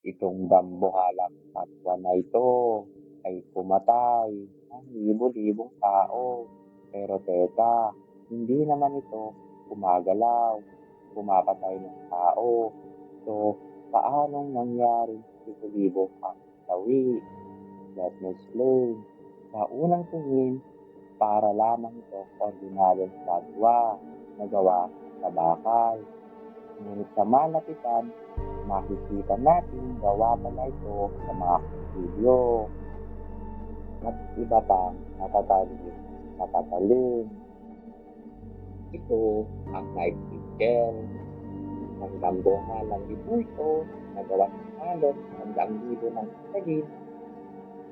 Itong dambuhalang kapwa na ito ay pumatay ng libo-libong tao. Pero teka, hindi naman ito gumagalaw, pumapatay ng tao. So, paanong nangyari libo-libo ang sawi? Let me explain. Sa unang tingin, para lamang ito ordinaryong statwa na gawa sa bakal. Ngunit sa malapitan, makikita natin gawa pala ito sa mga kastilyo at iba pang matatalim na patalim. Ito ang Nightingale. Ang lambonga lang ito ito na gawa sa alon hanggang libo ng salit.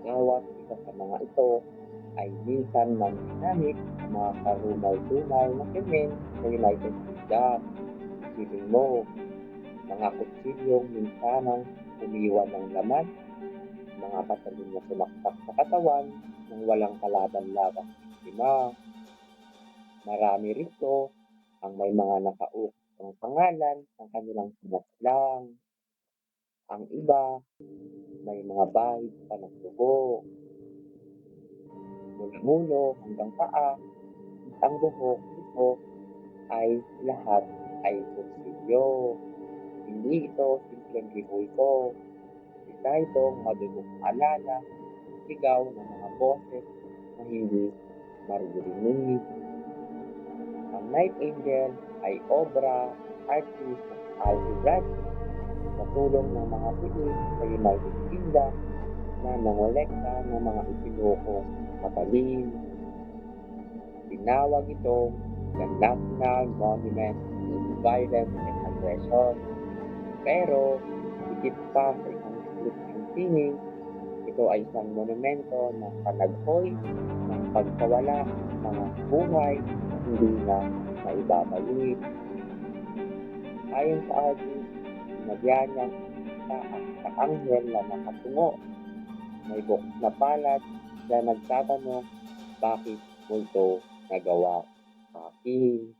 Bawat isa sa mga ito ay minsan nang ginamit ang mga karumal-dumal na semen sa United Kingdom. Isipin mo, mga kutsilyong minsanang umiwan ng laman, mga patalim na sumaksak sa katawan nang walang kalaban-laban sistema. Marami rito ang may mga nakaukit ng pangalan ng kanilang sinaslang. Ang iba, may mga bahid pa ng dugo. Mula ulo hanggang paa, ang buhok ito ay lahat ay kutsilyo. Hindi ito simpleng liboy-ko. Isa itong madugong alala, sigaw ng mga boses na hindi maririnig. Ang Night Angel ay obra, artist at algebraic sa tulong ng mga pilis sa United Kingdom na nangolekta ng mga isinukong matalim. Tinawag itong the National Monument to Violence and Aggression. Pero, higit pa sa isang scripting sining, ito ay isang monumento ng panaghoy ng pagkawala ng mga buhay hindi na maibabalik. Ayon sa artist, sinadya niyang sa ang anghel na nakatungo. May bukas na palad na nagtatanong bakit mo ito nagawa sa akin.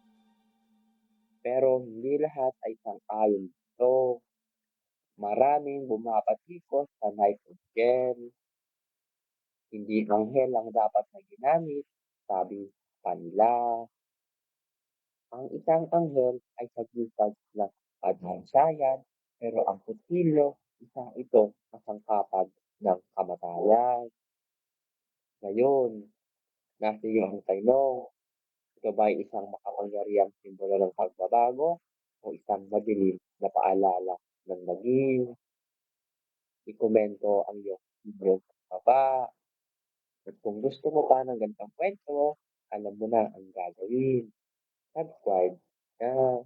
Pero hindi lahat ay sang-ayon. Maraming bumapatikos sa nitrogen. Hindi anghel ang dapat na ginamit, sabi sa kanila. Ang isang anghel ay sagisag ng kadhansayan, pero ang kutsilyo, isang ito kasangkapan ng kamatayan. Ngayon, nasa iyo ang tanong, ito ba isang makapangyarihang simbolo ng pagbabago o isang madilim na paalala ng naging? Ikomento ang iyong sa baba. At kung gusto mo pa ng ganitong kwento, alam mo na ang gagawin. Subscribe na.